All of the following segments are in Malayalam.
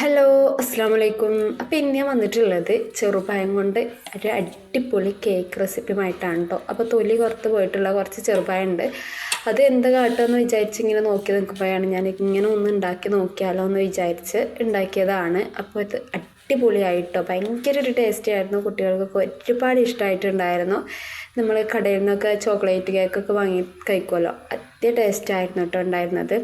ഹലോ അസ്സാം വലൈക്കും അപ്പോൾ ഇന്ന് ഞാൻ വന്നിട്ടുള്ളത് ചെറുപഴം കൊണ്ട് ഒരു അടിപൊളി കേക്ക് റെസിപ്പിയുമായിട്ടാണ് കേട്ടോ അപ്പോൾ തൊലി പുറത്ത് പോയിട്ടുള്ള കുറച്ച് ചെറുപഴം ഉണ്ട് അത് എന്ത് കാട്ടുമെന്ന് വിചാരിച്ച് ഇങ്ങനെ നോക്കി നിൽക്കുമ്പോഴാണ് ഞാൻ ഇങ്ങനെ ഒന്ന് ഉണ്ടാക്കി നോക്കിയാലോ എന്ന് വിചാരിച്ച് ഉണ്ടാക്കിയതാണ്. അപ്പോൾ ഇത് അടിപൊളിയായിട്ടോ ഭയങ്കര ഒരു ടേസ്റ്റി ആയിരുന്നു. കുട്ടികൾക്കൊക്കെ ഒരുപാട് ഇഷ്ടമായിട്ടുണ്ടായിരുന്നു നമ്മൾ കടയിൽ നിന്നൊക്കെ ചോക്ലേറ്റ് കേക്കൊക്കെ വാങ്ങി കഴിക്കുമല്ലോ അത്യ ടേസ്റ്റ് ആയിരുന്നു കേട്ടോ ഉണ്ടായിരുന്നത്.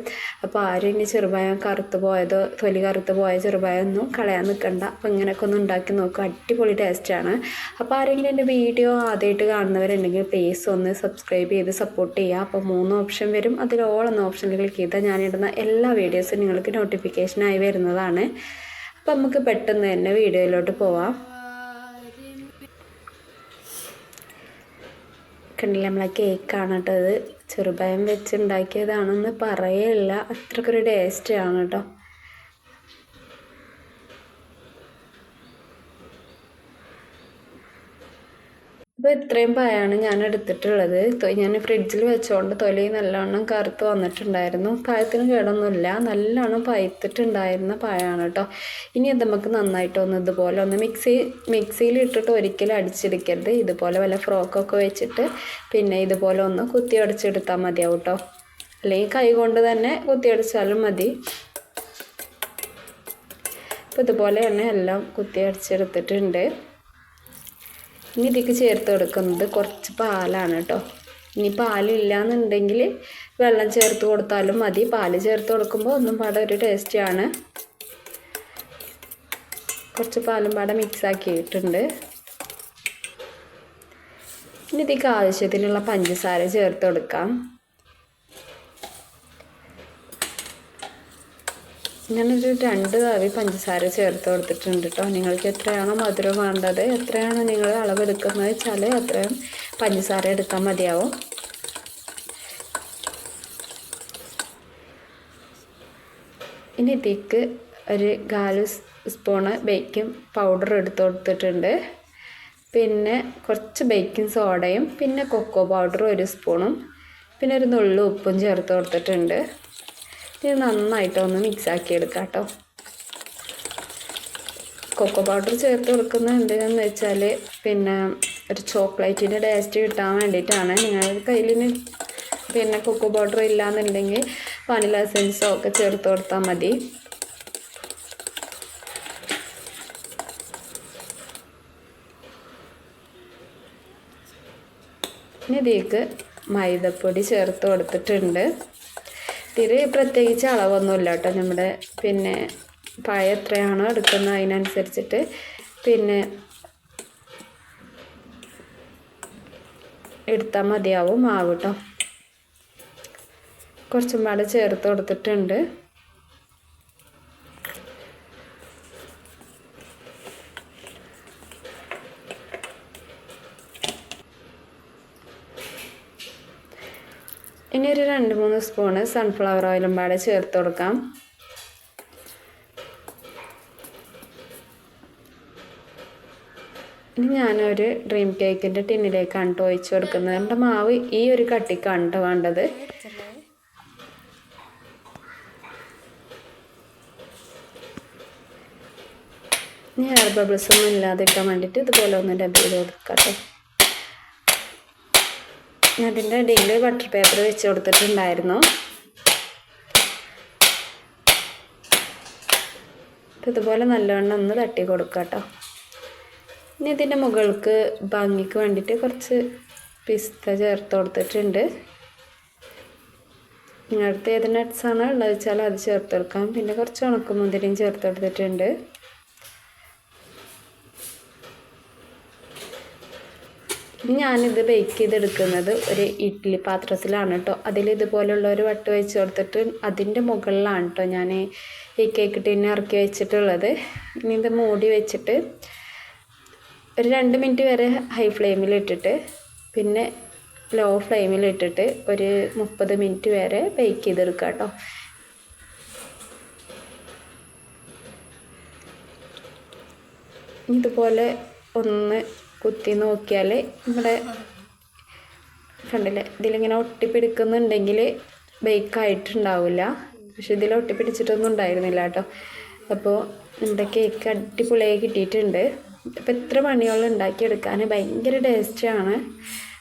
അപ്പോൾ ആരും ഇനി ചെറുപഴം കറുത്ത് പോയതോ തൊലി കറുത്ത് പോയ ചെറുപഴമൊന്നും കളയാൻ നിൽക്കണ്ട അപ്പോൾ ഇങ്ങനെയൊക്കെ ഒന്ന് ഉണ്ടാക്കി നോക്കുക അടിപൊളി ടേസ്റ്റാണ് അപ്പോൾ ആരെങ്കിലും എന്റെ വീഡിയോ ആദ്യമായിട്ട് കാണുന്നവരുണ്ടെങ്കിൽ പ്ലീസ് ഒന്ന് സബ്സ്ക്രൈബ് ചെയ്ത് സപ്പോർട്ട് ചെയ്യുക അപ്പോൾ മൂന്ന് ഓപ്ഷൻ വരും. അതിൽ ഓൾ എന്ന ഓപ്ഷനിൽ ക്ലിക്ക് ചെയ്താൽ ഞാനിടുന്ന എല്ലാ വീഡിയോസും നിങ്ങൾക്ക് നോട്ടിഫിക്കേഷനായി വരുന്നതാണ്. അപ്പോൾ നമുക്ക് പെട്ടെന്ന് തന്നെ വീഡിയോയിലോട്ട് പോവാം. കണ്ടില്ല? നമ്മളെ കേക്കാണ് കേട്ടോ ഇത് ചെറുപയം വെച്ച് ഉണ്ടാക്കിയതാണെന്ന് പറയല്ല അത്രക്കൊരു ടേസ്റ്റ് ആണ് കേട്ടോ അപ്പോൾ ഇത്രയും പായാണ് ഞാൻ എടുത്തിട്ടുള്ളത്. ഞാൻ ഫ്രിഡ്ജിൽ വെച്ചുകൊണ്ട് തൊലി നല്ലോണം കറുത്ത് വന്നിട്ടുണ്ടായിരുന്നു. പായത്തിന് കേടൊന്നുമില്ല. നല്ലോണം പയത്തിട്ടുണ്ടായിരുന്ന പായാണ് കേട്ടോ ഇനി അത് നമുക്ക് നന്നായിട്ടൊന്ന് ഇതുപോലെ ഒന്ന് മിക്സി മിക്സിയിൽ ഇട്ടിട്ട് ഒരിക്കലും അടിച്ചെടുക്കരുത് ഇതുപോലെ വല്ല ഫ്രോക്കൊക്കെ വെച്ചിട്ട് പിന്നെ ഇതുപോലെ ഒന്ന് കുത്തി അടിച്ചെടുത്താൽ മതിയാവും കേട്ടോ അല്ലെങ്കിൽ കൈ കൊണ്ട് തന്നെ കുത്തി അടിച്ചാലും മതി. അപ്പോൾ ഇതുപോലെ തന്നെ എല്ലാം കുത്തി അടിച്ചെടുത്തിട്ടുണ്ട്. ഇനി ഇതിക്ക് ചേർത്ത് കൊടുക്കുന്നത് കുറച്ച് പാലാണ് കേട്ടോ. ഇനി പാലില്ല എന്നുണ്ടെങ്കിൽ വെള്ളം ചേർത്ത് കൊടുത്താലും മതി. പാൽ ചേർത്ത് കൊടുക്കുമ്പോൾ ഒന്നും പാടെ ഒരു ടേസ്റ്റിയാണ് കുറച്ച് പാലും പാടെ മിക്സ് ആക്കിയിട്ടുണ്ട്. ഇനി ഇതിക്ക് ആവശ്യത്തിനുള്ള പഞ്ചസാര ചേർത്ത് കൊടുക്കാം. ഞാനൊരു രണ്ട് കവി പഞ്ചസാര ചേർത്ത് കൊടുത്തിട്ടുണ്ട് കേട്ടോ നിങ്ങൾക്ക് എത്രയാണോ മധുരം വേണ്ടത് എത്രയാണോ നിങ്ങൾ അളവെടുക്കുന്നത് വെച്ചാൽ അത്രയും പഞ്ചസാര എടുത്താൽ മതിയാവും. ഇനി ഇതിക്ക് ഒരു കാൽ സ്പൂണ് ബേക്കിംഗ് പൗഡർ എടുത്ത് കൊടുത്തിട്ടുണ്ട്. പിന്നെ കുറച്ച് ബേക്കിംഗ് സോഡയും പിന്നെ കൊക്കോ പൗഡർ ഒരു സ്പൂണും. പിന്നെ ഒരു നുള്ളു ഉപ്പും ചേർത്ത് കൊടുത്തിട്ടുണ്ട്. ഇത് നന്നായിട്ടൊന്ന് മിക്സ് ആക്കി എടുക്കാം കേട്ടോ കൊക്കോ പൗഡർ ചേർത്ത് കൊടുക്കുന്നത് എന്തിനാന്ന് വെച്ചാൽ പിന്നെ ഒരു ചോക്ലേറ്റിന്റെ ടേസ്റ്റ് കിട്ടാൻ വേണ്ടിയിട്ടാണ്. നിങ്ങളുടെ കയ്യിൽ പിന്നെ കൊക്കോ പൗഡർ ഇല്ലാന്നുണ്ടെങ്കിൽ വനില എസൻസോ ഒക്കെ ചേർത്ത് കൊടുത്താൽ മതി. ഇനി ഇതിലേക്ക് മൈദപ്പൊടി ചേർത്ത് കൊടുത്തിട്ടുണ്ട്. ഇതിൽ പ്രത്യേകിച്ച് അളവൊന്നുമില്ല കേട്ടോ നമ്മുടെ പിന്നെ പായ എത്രയാണോ എടുക്കുന്നത് അതിനനുസരിച്ചിട്ട്. പിന്നെ എടുത്താൽ മതിയാവും മാവ് കേട്ടോ കുറച്ചും പാടെ ചേർത്ത് കൊടുത്തിട്ടുണ്ട്. ഇനി ഒരു രണ്ട് മൂന്ന് സ്പൂണ് സൺഫ്ലവർ ഓയിലും പാടെ ചേർത്ത് കൊടുക്കാം. ഇനി ഞാനൊരു ഡ്രീം കേക്കിന്റെ ടിന്നിലേക്കാണ് കേട്ടോ ഒഴിച്ച് കൊടുക്കുന്നത്. എന്റെ മാവ് ഈ ഒരു കട്ടിക്കാണ് കേട്ടോ വേണ്ടത്. ഇനി എയർ ബബിൾസ് ഒന്നും ഇല്ലാതിരിക്കാൻ വേണ്ടിയിട്ട് ഇതുപോലെ ഒന്ന് ഡബ് ചെയ്ത് കൊടുക്കാം കേട്ടോ ഞാൻ അതിന്റെ ഇടയിൽ ബട്ടർ പേപ്പർ വെച്ച് കൊടുത്തിട്ടുണ്ടായിരുന്നു. ഇതുപോലെ നല്ലവണ്ണം ഒന്ന് തട്ടി കൊടുക്കുക കേട്ടോ. ഇനി ഇതിന്റെ മുകൾക്ക് ഭംഗിക്ക് വേണ്ടിയിട്ട് കുറച്ച് പിസ്ത ചേർത്ത് കൊടുത്തിട്ടുണ്ട്. നിങ്ങളുടെ ഏത് നട്ട്സാണോ ഉള്ളത് വെച്ചാൽ അത് ചേർത്ത് കൊടുക്കാം. പിന്നെ കുറച്ച് ഉണക്കമുന്തിരിയും ചേർത്ത് കൊടുത്തിട്ടുണ്ട്. ഇനി ഞാനിത് ബേക്ക് ചെയ്തെടുക്കുന്നത് ഒരു ഇഡ്ഡലി പാത്രത്തിലാണ് കേട്ടോ അതിൽ ഇതുപോലുള്ള ഒരു വട്ട് വെച്ച് കൊടുത്തിട്ട് അതിന്റെ മുകളിലാണ് കേട്ടോ ഞാൻ ഈ കേക്ക് ടീനെ ഇറക്കി വെച്ചിട്ടുള്ളത്. ഇനി ഇത് മൂടി വെച്ചിട്ട് ഒരു രണ്ട് മിനിറ്റ് വരെ ഹൈ ഫ്ലെയിമിൽ ഇട്ടിട്ട് പിന്നെ ലോ ഫ്ലെയിമിൽ ഇട്ടിട്ട് ഒരു മുപ്പത് മിനിറ്റ് വരെ ബേക്ക് ചെയ്തെടുക്കുക കേട്ടോ ഇതുപോലെ ഒന്ന് കുത്തി നോക്കിയാൽ നമ്മുടെ കണ്ടില്ലേ ഇതിലിങ്ങനെ ഒട്ടിപ്പിടിക്കുന്നുണ്ടെങ്കിൽ ബേക്കായിട്ടുണ്ടാവില്ല. പക്ഷെ ഇതിൽ ഒട്ടിപ്പിടിച്ചിട്ടൊന്നും ഉണ്ടായിരുന്നില്ല കേട്ടോ. അപ്പോൾ നമ്മുടെ കേക്ക് അടിപൊളിയായി കിട്ടിയിട്ടുണ്ട്. അപ്പോൾ എത്ര പണിയോളം ഉണ്ടാക്കിയെടുക്കാൻ. ഭയങ്കര ടേസ്റ്റാണ്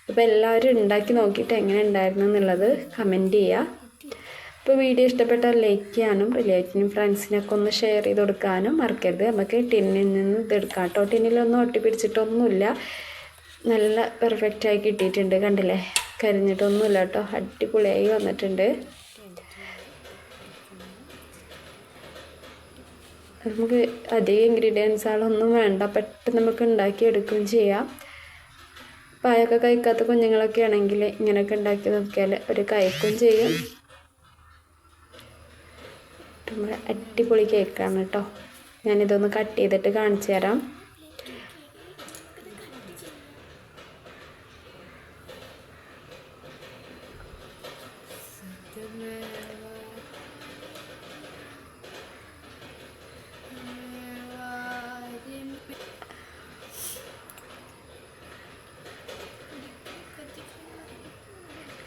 അപ്പോൾ എല്ലാവരും ഉണ്ടാക്കി നോക്കിയിട്ട് എങ്ങനെ ഉണ്ടായിരുന്നു എന്നുള്ളത് കമന്റ് ചെയ്യുക. അപ്പോൾ വീഡിയോ ഇഷ്ടപ്പെട്ടാൽ ലൈക്ക് ചെയ്യാനും റിലേറ്റീവിനും ഫ്രണ്ട്സിനൊക്കെ ഒന്ന് ഷെയർ ചെയ്ത് കൊടുക്കാനും മറക്കരുത്. നമുക്ക് ടിന്നിൽ നിന്ന് ഇതെടുക്കാം കേട്ടോ ടിന്നിലൊന്നും ഒട്ടി പിടിച്ചിട്ടൊന്നുമില്ല. നല്ല പെർഫെക്റ്റായി കിട്ടിയിട്ടുണ്ട്. കണ്ടില്ലേ? കരിഞ്ഞിട്ടൊന്നുമില്ല കേട്ടോ അടിപൊളിയായി വന്നിട്ടുണ്ട്. നമുക്ക് അധികം ഇൻഗ്രീഡിയൻസുകളൊന്നും വേണ്ട. പെട്ടെന്ന് നമുക്ക് ഉണ്ടാക്കി എടുക്കുകയും ചെയ്യാം. പായൊക്കെ കഴിക്കാത്ത കുഞ്ഞുങ്ങളൊക്കെ ആണെങ്കിൽ ഇങ്ങനെയൊക്കെ ഉണ്ടാക്കി നോക്കിയാൽ ഒരു കഴിക്കുകയും ചെയ്യും. നമ്മുടെ അടിപൊളി കേക്കാണ് കേട്ടോ. ഞാനിതൊന്ന് കട്ട് ചെയ്തിട്ട് കാണിച്ചു തരാം.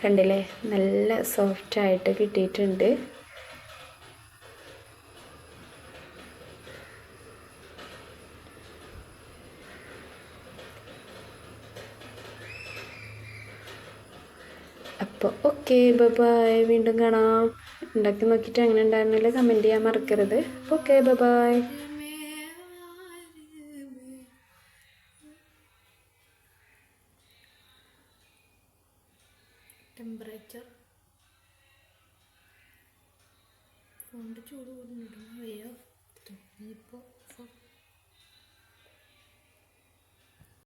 കണ്ടില്ലേ? നല്ല സോഫ്റ്റായിട്ട് കിട്ടിയിട്ടുണ്ട്. അപ്പോൾ ഓക്കെ ബബായ് വീണ്ടും കാണാം. ഉണ്ടാക്കി നോക്കിയിട്ട് എങ്ങനെ ഉണ്ടായിരുന്നില്ല. കമന്റ് ചെയ്യാൻ മറക്കരുത്. Okay bye-bye temperature